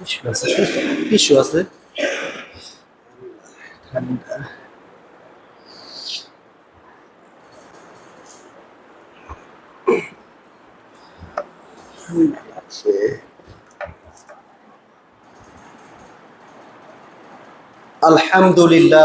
Tissue আছে tissue আছে ঠান্ডা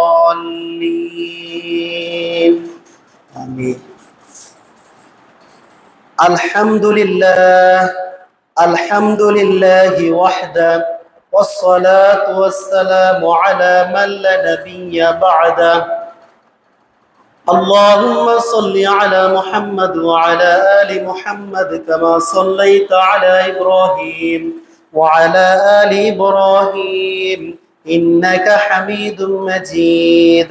آمين الحمد لله الحمد لله وحده والصلاة والسلام على من لا نبي بعده اللهم صل على محمد وعلى آل محمد كما صليت على إبراهيم وعلى آل إبراهيم إنك حميد مجيد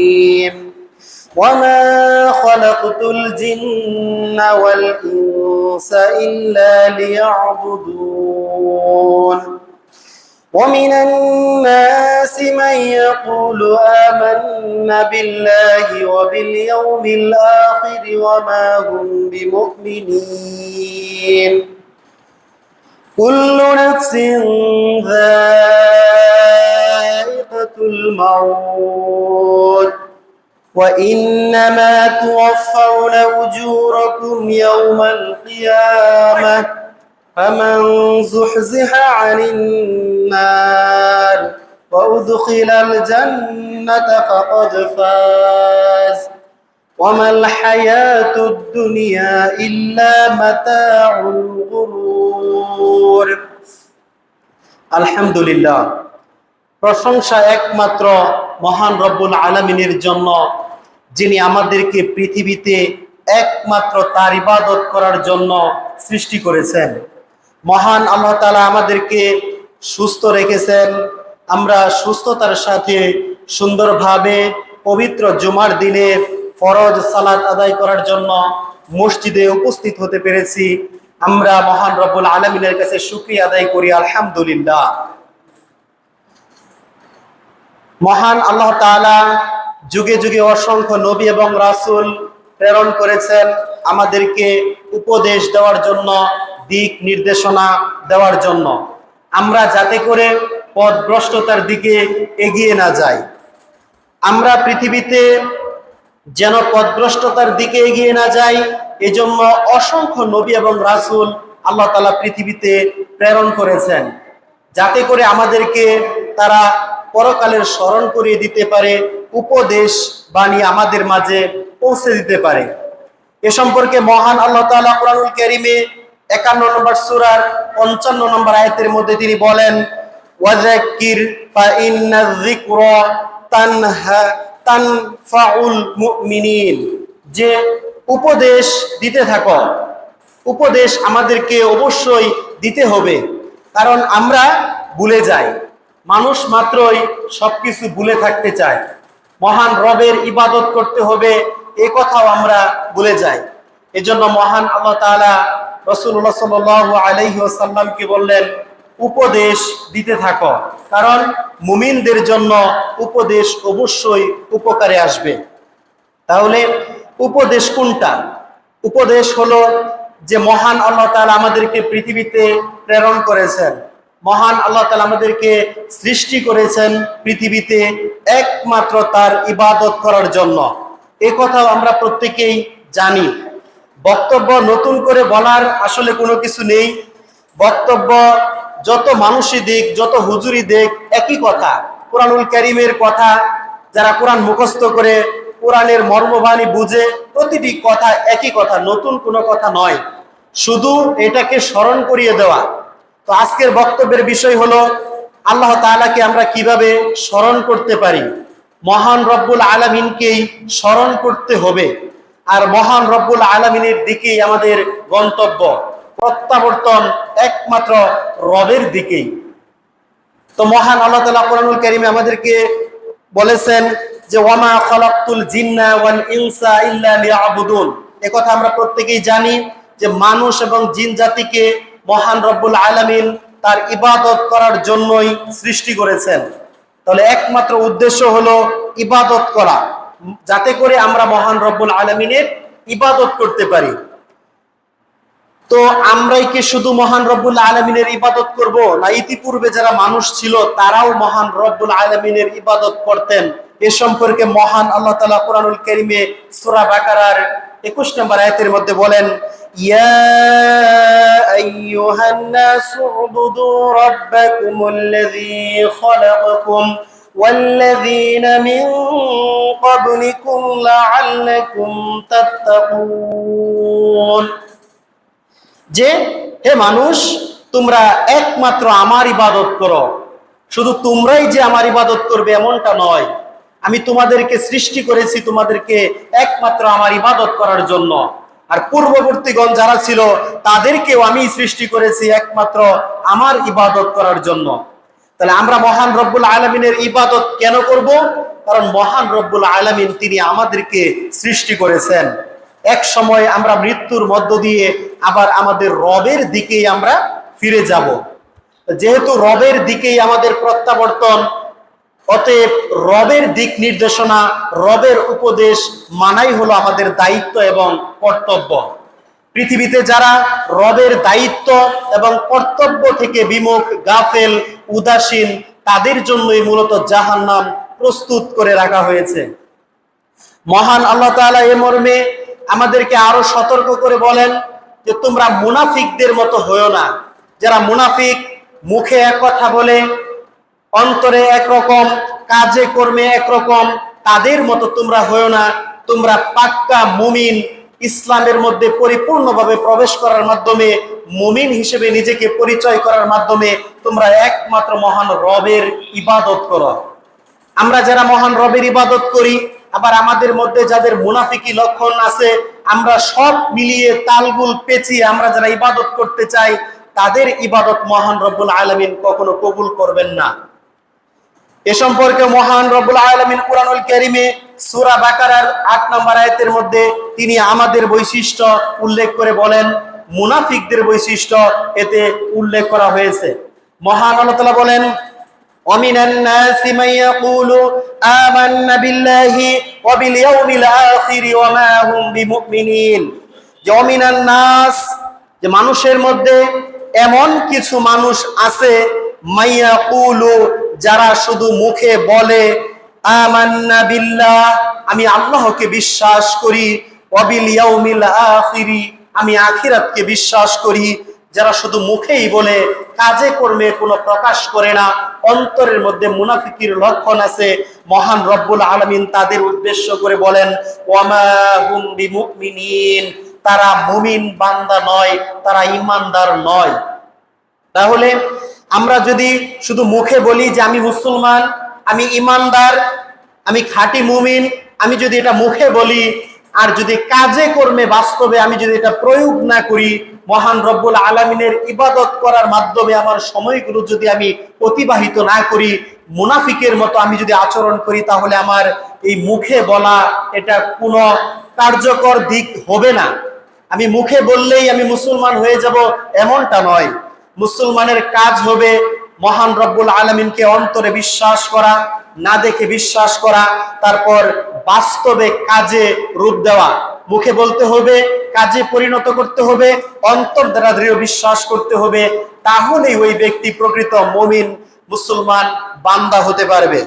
وما خلقت الجن والإنس إلا ليعبدون ومن الناس من يقول آمنا بالله وباليوم الآخر وما هم بمؤمنين كل نفس ذائقة الموت وإنما توفون أجوركم يوم القيامة فمن زحزح عن النار وأدخل الجنة فقد فاز وما الحياة الدنيا إلا متاع الغرور الحمد لله প্রশংসা একমাত্র মহান রব্বুল আলমিনের জন্য, যিনি আমাদেরকে পৃথিবীতে একমাত্র তার ইবাদত করার জন্য সৃষ্টি করেছেন। মহান আল্লাহ তালা আমাদেরকে সুস্থ রেখেছেন। আমরা সুস্থতার সাথে সুন্দরভাবে পবিত্র জুমার দিনে ফরজ সালাত আদায় করার জন্য মসজিদে উপস্থিত হতে পেরেছি। আমরা মহান রব্বুল আলমিনের কাছে শুক্রিয়া আদায় করি, আলহামদুলিল্লাহ। মহান আল্লাহ তাআলা যুগে যুগে অসংখ্য নবী এবং রাসূল প্রেরণ করেছেন আমাদেরকে উপদেশ দেওয়ার জন্য, দিক নির্দেশনা দেওয়ার জন্য। আমরা যাতে করে পথভ্রষ্টতার দিকে এগিয়ে না যাই। আমরা পৃথিবীতে যেন পথভ্রষ্টতার দিকে এগিয়ে না যাই, এজন্য অসংখ্য নবী এবং রাসূল আল্লাহ তাআলা পৃথিবীতে প্রেরণ করেছেন। যাতে করে আমাদেরকে তারা পরকালের স্মরণ করিয়ে দিতে পারে, উপদেশ বাণী আমাদের মাঝে পৌঁছে দিতে পারে। এ সম্পর্কে মহান আল্লাহ তাআলা কোরআনুল কারীমে একান্ন নম্বর সূরার পঞ্চান্ন নম্বর আয়াতের মধ্যে তিনি বলেন ওয়াজাক্কির ফা ইন্না যিকরা তানহা, তানফাউল মুমিনিন। যে উপদেশ দিতে থাকো, উপদেশ আমাদেরকে অবশ্যই দিতে হবে, কারণ আমরা ভুলে যাই। মানুষ মাত্রই সবকিছু ভুলে থাকতে চায়। মহান রবের ইবাদত করতে হবে, এ কথাও আমরা ভুলে যাই। এজন্য মহান আল্লাহ তাআলা রসুল্লাহ সাল আলাইহি ওয়াসাল্লামকে বললেন, উপদেশ দিতে থাকো, কারণ মুমিনদের জন্য উপদেশ অবশ্যই উপকারে আসবে। তাহলে উপদেশ কোনটা? উপদেশ হলো যে মহান আল্লাহ তাআলা আমাদেরকে পৃথিবীতে প্রেরণ করেছেন। মহান আল্লাহ তাআলা আমাদেরকে সৃষ্টি করেছেন পৃথিবীতে একমাত্র তার ইবাদত করার জন্য। এ কথাও আমরা প্রত্যেকেই জানি। বক্তব্য নতুন করে বলার আসলে কোনো কিছু নেই। বক্তব্য যত মানুষই দিক, যত হুজুরি দিক, একই কথা। কোরআনুল করিমের কথা যারা কোরআন মুখস্থ করে, কোরআনের মর্মবাণী বুঝে, প্রতিটি কথা একই কথা, নতুন কোনো কথা নয়। শুধু এটাকে স্মরণ করিয়ে দেওয়া। তো আজকের বক্তব্যের বিষয় হলো, আল্লাহ তাআলাকে আমরা কীভাবে স্মরণ করতে পারি? মহান রব্বুল আলমিনকেই স্মরণ করতে হবে। আর মহান রব্বুল আলমিনের দিকেই আমাদের গন্তব্য, প্রত্যাবর্তন একমাত্র রবের দিকেই। তো মহান আল্লাহ তালা কোরআনুল কারিমে আমাদেরকে বলেছেন যে, ওয়ামা খলাক্তুল জিন্না ওয়াল ইনসা ইল্লা লিয়াবুদুন। কথা আমরা প্রত্যেকেই জানি যে, মানুষ এবং জিন জাতিকে মহান রব্বুল আলামিন তার ইবাদত করার জন্যই সৃষ্টি করেছেন। তাহলে একমাত্র উদ্দেশ্য হলো ইবাদত করা। যাতে করে আমরা মহান রব্বুল আলমিনের ইবাদত করতে পারি। তো আমরাই কি শুধু মহান রব্বুল আলমিনের ইবাদত করব? না, ইতিপূর্বে যারা মানুষ ছিল, তারাও মহান রব্বুল আলমিনের ইবাদত করতেন। এ সম্পর্কে মহান আল্লাহ তালা কোরআনুল করিমে সুরা বাকারার একুশ নম্বর আয়তের মধ্যে বলেন ইয়া আইয়ুহান নাসু উবুদু রাব্বাকুমুল্লাযী খালাকাকুম والذين من قبلكم لعلكم تتقون যে হে মানুষ তোমরা একমাত্র আমার ইবাদত করো শুধু তোমরাই যে আমার ইবাদত করবে এমনটা নয় আমি তোমাদেরকে সৃষ্টি করেছি তোমাদেরকে একমাত্র আমার ইবাদত করার জন্য আর পূর্ববর্তীগণ যারা ছিল, তাদেরকেও আমি সৃষ্টি করেছি একমাত্র আমার ইবাদত করার জন্য। তাহলে আমরা মহান রব্বুল আলমিনের ইবাদত কেন করব? কারণ মহান রব্বুল আলমিন তিনি আমাদেরকে সৃষ্টি করেছেন। এক সময় আমরা মৃত্যুর মধ্য দিয়ে আবার আমাদের রবের দিকেই আমরা ফিরে যাব। যেহেতু রবের দিকেই আমাদের প্রত্যাবর্তন অতএব রবের দিক নির্দেশনা, রবের উপদেশ মানাই হলো আমাদের দায়িত্ব এবং কর্তব্য। পৃথিবীতে যারা রবের দায়িত্ব এবং কর্তব্য থেকে বিমুখ, গাফেল, উদাসীন, তাদের জন্যই মূলত জাহান্নাম প্রস্তুত করে রাখা হয়েছে। মহান আল্লাহ তাআলা এ মর্মে আমাদেরকে আরও সতর্ক করে বলেন যে, তোমরা মুনাফিকদের মতো হয়েও না। যারা মুনাফিক মুখে এক কথা বলে অন্তরে একরকম, কাজে কর্মে একরকম, তাদের মতো তোমরা হয়েও না। তোমরা পাক্কা মুমিন, ইসলামের মধ্যে পরিপূর্ণভাবে প্রবেশ করার মাধ্যমে, মুমিন হিসেবে নিজেকে পরিচয় করার মাধ্যমে তোমরা একমাত্র মহান রবের ইবাদত করো। আমরা যারা মহান রবের ইবাদত করি, আবার আমাদের মধ্যে যাদের মুনাফিকি লক্ষণ আছে, আমরা সব মিলিয়ে তালগুল পেঁচিয়ে আমরা যারা ইবাদত করতে চাই, তাদের ইবাদত মহান রব্বুল আলমিন কখনো কবুল করবেন না। এ সম্পর্কে মহান রব্বুল আলমিন কুরআনুল কারীমে সূরা বাকারার 8 নম্বর আয়াতের মধ্যে তিনি আমাদের বৈশিষ্ট্য উল্লেখ করে বলেন মুনাফিকদের বৈশিষ্ট্য এতে উল্লেখ করা হয়েছে মহান আল্লাহ তাআলা বলেন ومن الناس من يقول آمنا بالله وباليوم الآخر وما هم بمؤمنين যে অমিনান নাস যে মানুষের মধ্যে এমন কিছু মানুষ আছে মাইয়া কুলু যারা শুধু মুখে বলে, আমান্না বিল্লাহ আমি আল্লাহকে বিশ্বাস করি অবিল ইয়াউমিল আখিরি আমি আখিরাতকে বিশ্বাস করি। যারা শুধু মুখেই বলে, কাজে কর্মে কোনো প্রকাশ করে না, অন্তরের মধ্যে মুনাফিকির লক্ষণ আছে। মহান রব্বুল আলমিন তাদের উদ্দেশ্য করে বলেন তারা মুমিন বান্দা নয়, তারা ইমানদার নয়। তাহলে আমরা যদি শুধু মুখে বলি যে আমি মুসলমান, আমি ইমানদার, আমি খাঁটি মুমিন, আমি যদি এটা মুখে বলি, আর যদি কাজে কর্মে বাস্তবে আমি যদি এটা প্রয়োগ না করি, মহান রব্বুল আলমিনের ইবাদত করার মাধ্যমে আমার সময়গুলো যদি আমি অতিবাহিত না করি, মুনাফিকের মতো আমি যদি আচরণ করি, তাহলে আমার এই মুখে বলা এটা কোনো কার্যকর দিক হবে না। আমি মুখে বললেই আমি মুসলমান হয়ে যাব, এমনটা নয়। মুসলমানের কাজ হবে মহান রব্বুল আলমিনকে অন্তরে বিশ্বাস করা, না দেখে বিশ্বাস করা, তারপর বাস্তবে কাজে রূপ দেওয়া। মুখে বলতে হবে, কাজে পরিণত করতে হবে, অন্তর দ্বারা দৃঢ় বিশ্বাস করতে হবে, তাহলেই ওই ব্যক্তি প্রকৃত মমিন, মুসলমান, বান্দা হতে পারবে।